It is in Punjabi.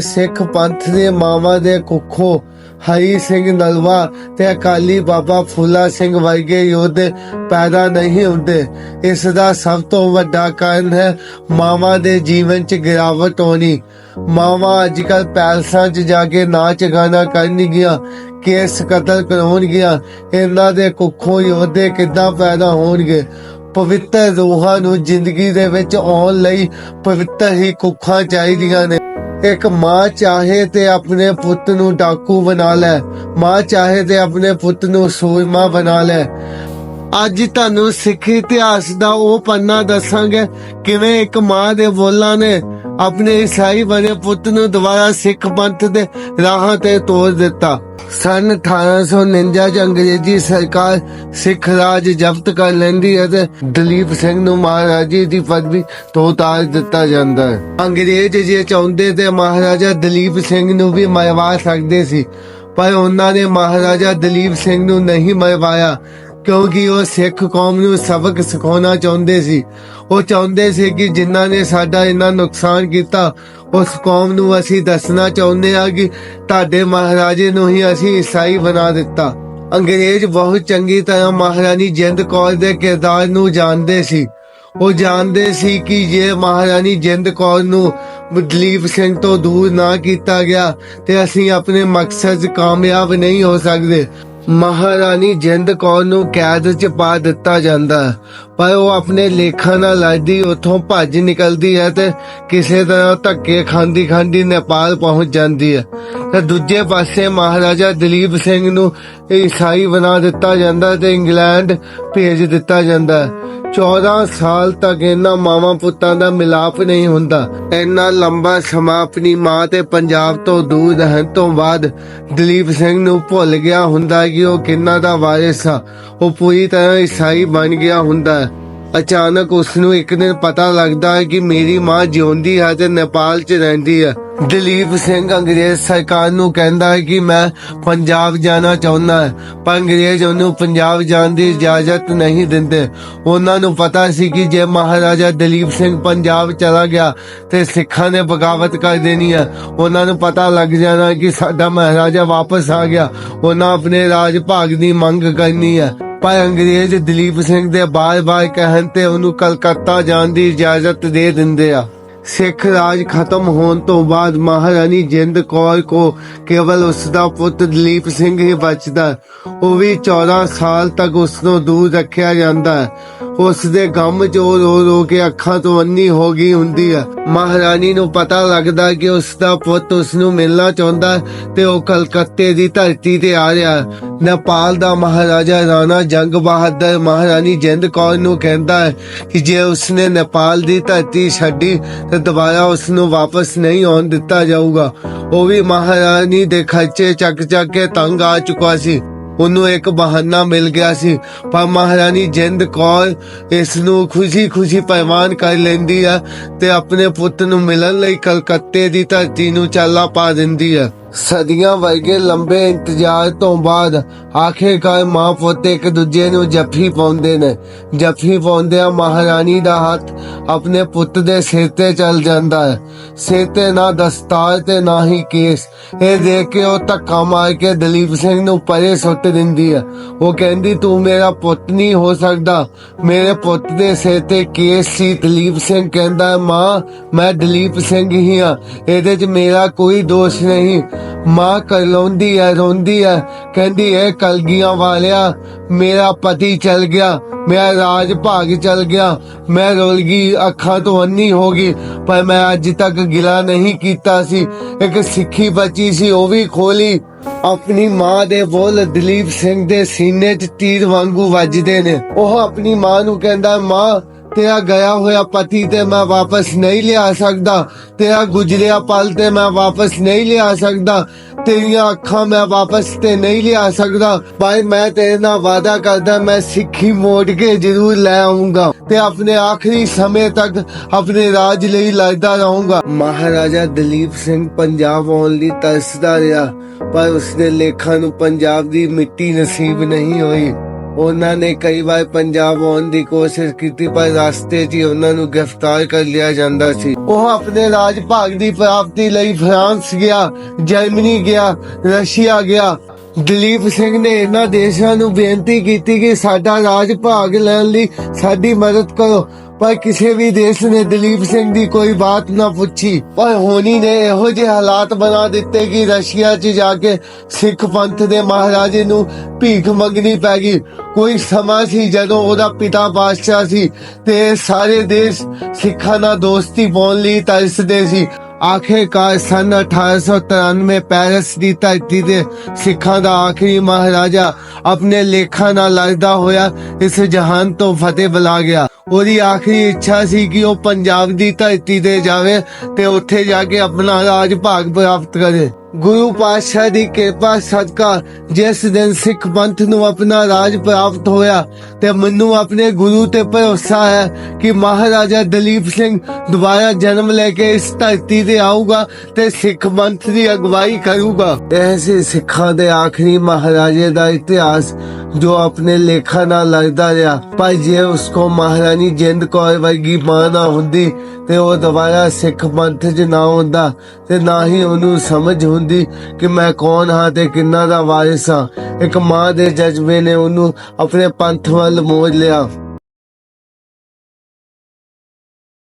ਸਿੱਖ ਪੰਥ ਦੇ ਮਾਵਾਂ ਦੇ ਕੁੱਖੋਂ ਹਰੀ ਸਿੰਘ ਨਲਵਾ ਤੇ ਅਕਾਲੀ ਬਾਬਾ ਫੂਲਾ ਸਿੰਘ ਵਰਗੇ ਯੋਧੇ ਪੈਦਾ ਨਹੀਂ ਹੁੰਦੇ। ਇਸ ਦਾ ਸਭ ਤੋਂ ਵੱਡਾ ਕਾਰਨ ਹੈ ਮਾਵਾਂ ਦੇ ਜੀਵਨ 'ਚ ਗਿਰਾਵਟ ਹੋਣੀ। ਮਾਵਾਂ ਅੱਜ ਕੱਲ ਪੈਲਸਾਂ 'ਚ ਜਾ ਕੇ ਨਾਚ ਗਾਣਾ ਕਰਨਗੀਆਂ, ਕੇਸ ਕਤਲ ਕਰਾਉਣਗੀਆਂ, ਇਹਨਾਂ ਦੇ ਕੁੱਖੋਂ ਯੋਧੇ ਕਿੱਦਾਂ ਪੈਦਾ ਹੋਣਗੇ? ਪਵਿੱਤਰ ਰੂਹਾਂ ਨੂੰ ਜ਼ਿੰਦਗੀ ਦੇ ਵਿੱਚ ਆਉਣ ਲਈ ਪਵਿੱਤਰ ਹੀ ਕੁੱਖਾਂ ਚਾਹੀਦੀਆਂ ਨੇ। ਇੱਕ ਮਾਂ ਚਾਹੇ ਤੇ ਆਪਣੇ ਪੁੱਤ ਨੂੰ ਡਾਕੂ ਬਣਾ ਲੈ। ਮਾਂ ਚਾਹੇ ਤੇ ਆਪਣੇ ਪੁੱਤ ਨੂੰ ਸੂਰਮਾ ਬਣਾ ਲੈ। ਅੱਜ ਤੁਹਾਨੂੰ ਸਿੱਖ ਇਤਿਹਾਸ ਦਾ ਉਹ ਪੰਨਾ ਦੱਸਾਂਗੇ, ਕਿਵੇਂ ਇੱਕ ਮਾਂ ਦੇ ਬੋਲਾਂ ਨੇ ਆਪਣੇ ਈਸਾਈ ਬਣੇ ਪੁੱਤ ਨੂੰ ਦੁਬਾਰਾ ਸਿੱਖ ਪੰਥ ਦੇ ਰਾਹਾਂ ਤੇ ਤੋਰ ਦਿੱਤਾ। ਸਨ 1849 ਚ ਅੰਗਰੇਜ਼ੀ ਸਰਕਾਰ ਸਿੱਖ ਰਾਜ ਜ਼ਬਤ ਕਰ ਲੈਂਦੀ ਹੈ ਤੇ ਦਲੀਪ ਸਿੰਘ ਨੂੰ ਮਹਾਰਾਜੇ ਦੀ ਪਦਵੀ ਤੋਂ ਉਤਾਰ ਦਿੱਤਾ ਜਾਂਦਾ ਹੈ। ਅੰਗਰੇਜ਼ ਜੇ ਚਾਹੁੰਦੇ ਤੇ ਮਹਾਰਾਜਾ ਦਲੀਪ ਸਿੰਘ ਨੂੰ ਵੀ ਮਰਵਾ ਸਕਦੇ ਸੀ, ਪਰ ਉਹਨਾਂ ਨੇ ਮਹਾਰਾਜਾ ਦਲੀਪ ਸਿੰਘ ਨੂੰ ਨਹੀਂ ਮਰਵਾਇਆ। ਕਿਉਂਕਿ ਉਹ ਸਿੱਖ ਕੌਮ ਨੂੰ ਸਬਕ ਸਿਖਾਉਣਾ ਚਾਹੁੰਦੇ ਸੀ। ਉਹ ਚਾਹੁੰਦੇ ਸੀ ਕਿ ਜਿਨ੍ਹਾਂ ਨੇ ਸਾਡਾ ਇੰਨਾ ਨੁਕਸਾਨ ਕੀਤਾ, ਉਸ ਕੌਮ ਨੂੰ ਅਸੀਂ ਦੱਸਣਾ ਚਾਹੁੰਦੇ ਹਾਂ ਕਿ ਤੁਹਾਡੇ ਮਹਾਰਾਜੇ ਨੂੰ ਹੀ ਅਸੀਂ ਈਸਾਈ ਬਣਾ ਦਿੱਤਾ। ਅੰਗਰੇਜ਼ ਬਹੁਤ ਚੰਗੀ ਤਰ੍ਹਾਂ ਮਹਾਰਾਣੀ ਜਿੰਦ ਕੌਰ ਦੇ ਕਿਰਦਾਰ ਨੂੰ ਜਾਣਦੇ ਸੀ। ਉਹ ਜਾਣਦੇ ਸੀ ਕਿ ਜੇ ਮਹਾਰਾਣੀ ਜਿੰਦ ਕੌਰ ਨੂੰ ਦਲੀਪ ਸਿੰਘ ਤੋਂ ਦੂਰ ਨਾ ਕੀਤਾ ਗਿਆ, ਤੇ ਅਸੀਂ ਆਪਣੇ ਮਕਸਦ ਕਾਮਯਾਬ ਨਹੀਂ ਹੋ ਸਕਦੇ। ਮਹਾਰਾਣੀ ਜਿੰਦ ਕੌਰ ਨੂੰ ਕੈਦ 'ਚ ਪਾ ਦਿੱਤਾ ਜਾਂਦਾ। ਪਰ ਉਹ ਆਪਣੇ ਲੇਖਾਂ ਨਾਲ ਲੜਦੀ, ਉੱਥੋਂ ਭੱਜ ਨਿਕਲਦੀ ਹੈ ਤੇ ਕਿਸੇ ਤਰ੍ਹਾਂ ਧੱਕੇ ਖਾਂਦੀ ਖਾਂਦੀ ਨੇਪਾਲ ਪਹੁੰਚ ਜਾਂਦੀ ਹੈ। ਤੇ ਦੂਜੇ ਪਾਸੇ ਮਹਾਰਾਜਾ ਦਲੀਪ ਸਿੰਘ ਨੂੰ ਈਸਾਈ ਬਣਾ ਦਿੱਤਾ ਜਾਂਦਾ ਤੇ ਇੰਗਲੈਂਡ ਭੇਜ ਦਿੱਤਾ ਜਾਂਦਾ। ਹੈ 14 ਸਾਲ ਤੱਕ ਇਹਨਾਂ ਮਾਵਾਂ ਪੁੱਤਾਂ ਦਾ ਮਿਲਾਪ ਨਹੀਂ ਹੁੰਦਾ। ਇੰਨਾ ਲੰਬਾ ਸਮਾਂ ਆਪਣੀ ਮਾਂ ਤੇ ਪੰਜਾਬ ਤੋਂ ਦੂਰ ਰਹਿਣ ਤੋਂ ਬਾਅਦ ਦਲੀਪ ਸਿੰਘ ਨੂੰ ਭੁੱਲ ਗਿਆ ਹੁੰਦਾ ਕਿ ਉਹ ਕਿੰਨਾ ਦਾ ਵਾਰਿਸ ਆ। ਉਹ ਪੂਰੀ ਤਰ੍ਹਾਂ ਈਸਾਈ ਬਣ ਗਿਆ ਹੁੰਦਾ। ਹੈ ਅਚਾਨਕ ਉਸ ਨੂੰ ਇੱਕ ਦਿਨ ਪਤਾ ਲੱਗਦਾ ਹੈ ਕਿ ਮੇਰੀ ਮਾਂ ਜਿਉਂਦੀ ਹੈ ਤੇ ਨੇਪਾਲ 'ਚ ਰਹਿੰਦੀ ਹੈ। ਦਲੀਪ ਸਿੰਘ ਅੰਗਰੇਜ਼ ਸਰਕਾਰ ਨੂੰ ਕਹਿੰਦਾ ਹੈ ਕਿ ਮੈਂ ਪੰਜਾਬ ਜਾਣਾ ਚਾਹੁੰਦਾ ਪਰ ਅੰਗਰੇਜ਼ ਉਹਨੂੰ ਪੰਜਾਬ ਜਾਣ ਦੀ ਇਜਾਜ਼ਤ ਨਹੀਂ ਦਿੰਦੇ। ਉਹਨਾਂ ਨੂੰ ਪਤਾ ਸੀ ਕਿ ਜੇ ਮਹਾਰਾਜਾ ਦਲੀਪ ਸਿੰਘ ਪੰਜਾਬ ਚਲਾ ਗਿਆ ਤੇ ਸਿੱਖਾਂ ਨੇ ਬਗਾਵਤ ਕਰ ਦੇਣੀ ਹੈ। ਉਹਨਾਂ ਨੂੰ ਪਤਾ ਲੱਗ ਜਾਣਾ ਕਿ ਸਾਡਾ ਮਹਾਰਾਜਾ ਵਾਪਸ ਆ ਗਿਆ। ਉਹਨਾਂ ਆਪਣੇ ਰਾਜ ਭਾਗ ਦੀ ਮੰਗ ਕਰਨੀ ਹੈ। ਪਰ ਅੰਗਰੇਜ਼ ਦਲੀਪ ਸਿੰਘ ਦੇ ਬਾਰ-ਬਾਰ ਕਹਿਣ ਤੇ ਉਹਨੂੰ ਕਲਕੱਤਾ ਜਾਣ ਦੀ ਇਜਾਜ਼ਤ ਦੇ ਦਿੰਦੇ ਆ ਸਿੱਖ ਰਾਜ ਖਤਮ ਹੋਣ ਤੋਂ ਬਾਅਦ ਮਹਾਰਾਣੀ ਜਿੰਦ ਕੌਰ ਕੋ ਕੇਵਲ ਉਸ ਦਾ ਪੁੱਤ ਦਲੀਪ ਸਿੰਘ ਹੀ ਬਚਦਾ ਹੈ। ਉਹ ਵੀ 14 ਸਾਲ ਤੱਕ ਉਸ ਨੂੰ ਦੂਰ ਰੱਖਿਆ ਜਾਂਦਾ ਹੈ ਉਸ ਦੇ ਗਮ ਚ ਰੋ ਰੋ ਕੇ ਅੱਖਾਂ ਤੋਂ ਅੰਨੀ ਹੋ ਗਈ ਹੁੰਦੀ ਹੈ ਮਹਾਰਾਣੀ ਨੂੰ ਪਤਾ ਲੱਗਦਾ ਕਿ ਉਸ ਦਾ ਪੁੱਤ ਉਸ ਨੂੰ ਮਿਲਣਾ ਚਾਹੁੰਦਾ ਤੇ ਉਹ ਕਲਕੱਤੇ ਦੀ ਧਰਤੀ ਤੇ ਆ ਰਿਹਾ। ਨੇਪਾਲ ਦਾ ਮਹਾਰਾਜਾ ਰਾਣਾ ਜੰਗ ਬਹਾਦਰ ਮਹਾਰਾਣੀ ਜਿੰਦ ਕੌਰ ਨੂੰ ਕਹਿੰਦਾ ਹੈ ਕਿ ਜੇ ਉਸਨੇ ਨੇਪਾਲ ਦੀ ਧਰਤੀ ਛੱਡੀ ਤੇ ਦੁਬਾਰਾ ਉਸ ਨੂੰ ਵਾਪਸ ਨਹੀਂ ਆਉਣ ਦਿੱਤਾ ਜਾਊਗਾ। ਉਹ ਵੀ ਮਹਾਰਾਣੀ ਦੇ ਖਰਚੇ ਚੱਕ ਚੱਕ ਕੇ ਤੰਗ ਆ ਚੁੱਕਾ ਸੀ। ਉਹਨੂੰ ਇੱਕ ਬਹਾਨਾ ਮਿਲ ਗਿਆ ਸੀ। ਪਰ ਮਹਾਰਾਣੀ ਜਿੰਦ ਕੌਰ ਇਸ ਨੂੰ ਖੁਸ਼ੀ-ਖੁਸ਼ੀ ਪੈਮਾਨ ਕਰ ਲੈਂਦੀ ਹੈ ਤੇ ਆਪਣੇ ਪੁੱਤ ਨੂੰ ਮਿਲਣ ਲਈ ਕਲਕੱਤੇ ਦੀ ਧਰਤੀ ਨੂੰ ਚਾਲਾ ਪਾ ਦਿੰਦੀ ਹੈ ਸਦੀਆਂ ਵਰਗੇ ਲੰਬੇ ਇੰਤਜ਼ਾਰ ਤੋਂ ਬਾਅਦ ਆਖਿਰਕਾਰ ਮਾਂ ਪੁੱਤ ਇੱਕ ਦੂਜੇ ਨੂੰ ਜੱਫੀ ਪਾਉਂਦੇ ਨੇ। ਜੱਫੀ ਪਾਉਂਦਿਆਂ ਮਹਾਰਾਣੀ ਦਾ ਹੱਥ ਆਪਣੇ ਪੁੱਤ ਦੇ ਸਿਰ ਤੇ ਚੱਲ ਜਾਂਦਾ ਹੈ। ਸਿਰ ਤੇ ਨਾ ਦਸਤਾਰ ਤੇ ਨਾ ਹੀ ਕੇਸ। ਇਹ ਦੇਖ ਕੇ ਉਹ ਧੱਕਾ ਮਾਰ ਕੇ ਦਲੀਪ ਸਿੰਘ ਨੂੰ ਪਰੇ ਸੁੱਟ ਦਿੰਦੀ ਹੈ। ਉਹ ਕਹਿੰਦੀ, ਤੂੰ ਮੇਰਾ ਪੁੱਤ ਨਹੀਂ ਹੋ ਸਕਦਾ। ਮੇਰੇ ਪੁੱਤ ਦੇ ਸਿਰ ਤੇ ਕੇਸ ਸੀ। ਦਲੀਪ ਸਿੰਘ ਕਹਿੰਦਾ, ਮਾਂ, ਮੈਂ ਦਲੀਪ ਸਿੰਘ ਹੀ ਹਾਂ। ਇਹਦੇ 'ਚ ਮੇਰਾ ਕੋਈ ਦੋਸ਼ ਨਹੀਂ। ਮਾਂ ਕਰਲਾਉਂਦੀ ਹੈ ਰੋਂਦੀ ਹੈ ਕਹਿੰਦੀ ਹੈ ਕਲਗੀਆਂ ਵਾਲਿਆ, ਮੇਰਾ ਪਤੀ ਚਲ ਗਿਆ ਮੇਰਾ ਰਾਜ ਭਾਗ ਚਲ ਗਿਆ, ਮੈਂ ਰੁਲ ਗਈ ਅੱਖਾਂ ਤੋਂ ਅੰਨੀ ਹੋ ਗਈ, ਪਰ ਮੈਂ ਅੱਜ ਤੱਕ ਗਿਲਾ ਨਹੀਂ ਕੀਤਾ ਸੀ, ਇੱਕ ਸਿੱਖੀ ਬੱਚੀ ਸੀ, ਉਹ ਵੀ ਖੋਲੀ। ਆਪਣੀ ਮਾਂ ਦੇ ਬੋਲ ਦਲੀਪ ਸਿੰਘ ਦੇ ਸੀਨੇ 'ਚ ਤੀਰ ਵਾਂਗੂ ਵੱਜਦੇ ਨੇ। ਉਹ ਆਪਣੀ ਮਾਂ ਨੂੰ ਕਹਿੰਦਾ, ਮਾਂ ਤੇਰਾ ਗਿਆ ਹੋਇਆ ਪਤੀ ਤੇ ਮੈਂ ਵਾਪਸ ਨਹੀਂ ਲਿਆ ਸਕਦਾ। ਤੇਰਾ ਗੁਜਰਿਆ ਪਲ ਤੇ ਮੈਂ ਵਾਪਸ ਨਹੀਂ ਲਿਆ ਸਕਦਾ। ਤੇਰੀਆਂ ਅੱਖਾਂ ਮੈਂ ਵਾਪਸ ਤੇ ਨਹੀਂ ਲਿਆ ਸਕਦਾ। ਭਾਈ, ਮੈਂ ਤੇਰੇ ਨਾਲ ਵਾਅਦਾ ਕਰਦਾ, ਮੈਂ ਸਿੱਖੀ ਮੋੜ ਕੇ ਜ਼ਰੂਰ ਲੈ ਆਉਂਗਾ ਤੇ ਆਪਣੇ ਆਖਰੀ ਸਮੇਂ ਤੱਕ ਆਪਣੇ ਰਾਜ ਲਈ ਲੜਦਾ ਰਹੂੰਗਾ। ਮਹਾਰਾਜਾ ਦਲੀਪ ਸਿੰਘ ਪੰਜਾਬ ਆਉਣ ਲਈ ਤਰਸਦਾ ਰਿਹਾ, ਪਰ ਉਸਦੇ ਲੇਖਾਂ ਨੂੰ ਪੰਜਾਬ ਦੀ ਮਿੱਟੀ ਨਸੀਬ ਨਹੀਂ ਹੋਈ। ਉਹਨਾਂ ਨੇ ਕਈ ਵਾਰ ਪੰਜਾਬ ਆਉਣ ਦੀ ਕੋਸ਼ਿਸ਼ ਕੀਤੀ, ਪਰ ਰਸਤੇ 'ਚ ਉਹਨਾਂ ਨੂੰ ਗ੍ਰਿਫਤਾਰ ਕਰ ਲਿਆ ਜਾਂਦਾ ਸੀ। ਉਹ ਆਪਣੇ ਰਾਜ ਭਾਗ ਦੀ ਪ੍ਰਾਪਤੀ ਲਈ ਫਰਾਂਸ ਗਿਆ, ਜਰਮਨੀ ਗਿਆ, ਰਸ਼ੀਆ ਗਿਆ। ਦਲੀਪ ਸਿੰਘ ਨੇ ਇਹਨਾਂ ਦੇਸ਼ਾਂ ਨੂੰ ਬੇਨਤੀ ਕੀਤੀ ਕਿ ਸਾਡਾ ਰਾਜ ਭਾਗ ਲੈਣ ਲਈ ਸਾਡੀ ਮਦਦ ਕਰੋ। ਪਰ ਕਿਸੇ ਵੀ ਦੇਸ਼ ਨੇ ਦਲੀਪ ਸਿੰਘ ਦੀ ਕੋਈ ਬਾਤ ਨਾ ਪੁੱਛੀ। ਪਰ ਹੋਣੀ ਨੇ ਇਹੋ ਜਿਹੇ ਹਾਲਾਤ ਬਣਾ ਦਿੱਤੇ ਕਿ ਰਸ਼ੀਆ 'ਚ ਜਾ ਕੇ ਸਿੱਖ ਪੰਥ ਦੇ ਮਹਾਰਾਜੇ ਨੂੰ ਭੀਖ ਮੰਗਣੀ ਪੈ ਗਈ। ਕੋਈ ਸਮਾਂ ਸੀ ਜਦੋਂ ਉਹਦਾ ਪਿਤਾ ਬਾਦਸ਼ਾਹ ਸੀ ਤੇ ਸਾਰੇ ਦੇਸ਼ ਸਿੱਖਾਂ ਨਾਲ ਦੋਸਤੀ ਪਾਉਣ ਲਈ ਤਰਸਦੇ ਸੀ। ਆਖਿਰਕਾਰ ਸਨ 1893 ਪੈਰਿਸ ਦੀ ਧਰਤੀ ਤੇ ਸਿੱਖਾਂ ਦਾ ਆਖਰੀ ਮਹਾਰਾਜਾ ਆਪਣੇ ਲੇਖਾਂ ਨਾਲ ਲੜਦਾ ਹੋਇਆ ਇਸ ਜਹਾਨ ਤੋਂ ਫਤਿਹ ਬੁਲਾ ਗਿਆ। ਉਹਦੀ ਆਖਰੀ ਇੱਛਾ ਸੀ ਕਿ ਉਹ ਪੰਜਾਬ ਦੀ ਧਰਤੀ ਤੇ ਜਾਵੇ ਤੇ ਉੱਥੇ ਜਾ ਕੇ ਆਪਣਾ ਰਾਜ ਭਾਗ ਪ੍ਰਾਪਤ ਕਰੇ। ਗੁਰੂ ਪਾਤਸ਼ਾਹ ਦੀ ਕਿਰਪਾ ਸਦਕਾ ਜਿਸ ਦਿਨ ਸਿੱਖ ਪੰਥ ਨੂੰ ਆਪਣਾ ਰਾਜ ਪ੍ਰਾਪਤ ਹੋਇਆ ਤੇ ਮੈਨੂੰ ਆਪਣੇ ਗੁਰੂ ਤੇ ਭਰੋਸਾ ਹੈ ਕਿ ਮਹਾਰਾਜਾ ਦਲੀਪ ਸਿੰਘ ਦੁਬਾਰਾ ਜਨਮ ਲੈ ਕੇ ਇਸ ਧਰਤੀ ਤੇ ਆਊਗਾ ਤੇ ਸਿੱਖ ਪੰਥ ਦੀ ਅਗਵਾਈ ਕਰੂਗਾ। ਐਸੇ ਸਿੱਖਾਂ ਦੇ ਆਖਰੀ ਮਹਾਰਾਜੇ ਦਾ ਇਤਿਹਾਸ। ਜੋ ਆਪਣੇ ਲੇਖਾਂ ਨਾਲ ਲੜਦਾ ਰਿਹਾ। ਭਾਈ ਜੇ ਉਸਕੋ ਮਹਾਰਾਣੀ ਜਿੰਦ ਕੌਰ ਵਰਗੀ ਮਾਂ ਨਾ ਹੁੰਦੀ, ਤੇ ਉਹ ਦੁਬਾਰਾ ਸਿੱਖ ਪੰਥ 'ਚ ਨਾ ਹੁੰਦਾ, ਤੇ ਨਾ ਹੀ ਉਹਨੂੰ ਸਮਝ ਹੁੰਦੀ ਕਿ ਮੈਂ ਕੌਣ ਹਾਂ ਤੇ ਕਿੰਨਾ ਦਾ ਵਾਰਿਸ ਹਾਂ। ਇੱਕ ਮਾਂ ਦੇ ਜਜ਼ਬੇ ਨੇ ਉਹਨੂੰ ਆਪਣੇ ਪੰਥ ਵੱਲ ਮੋੜ ਲਿਆ।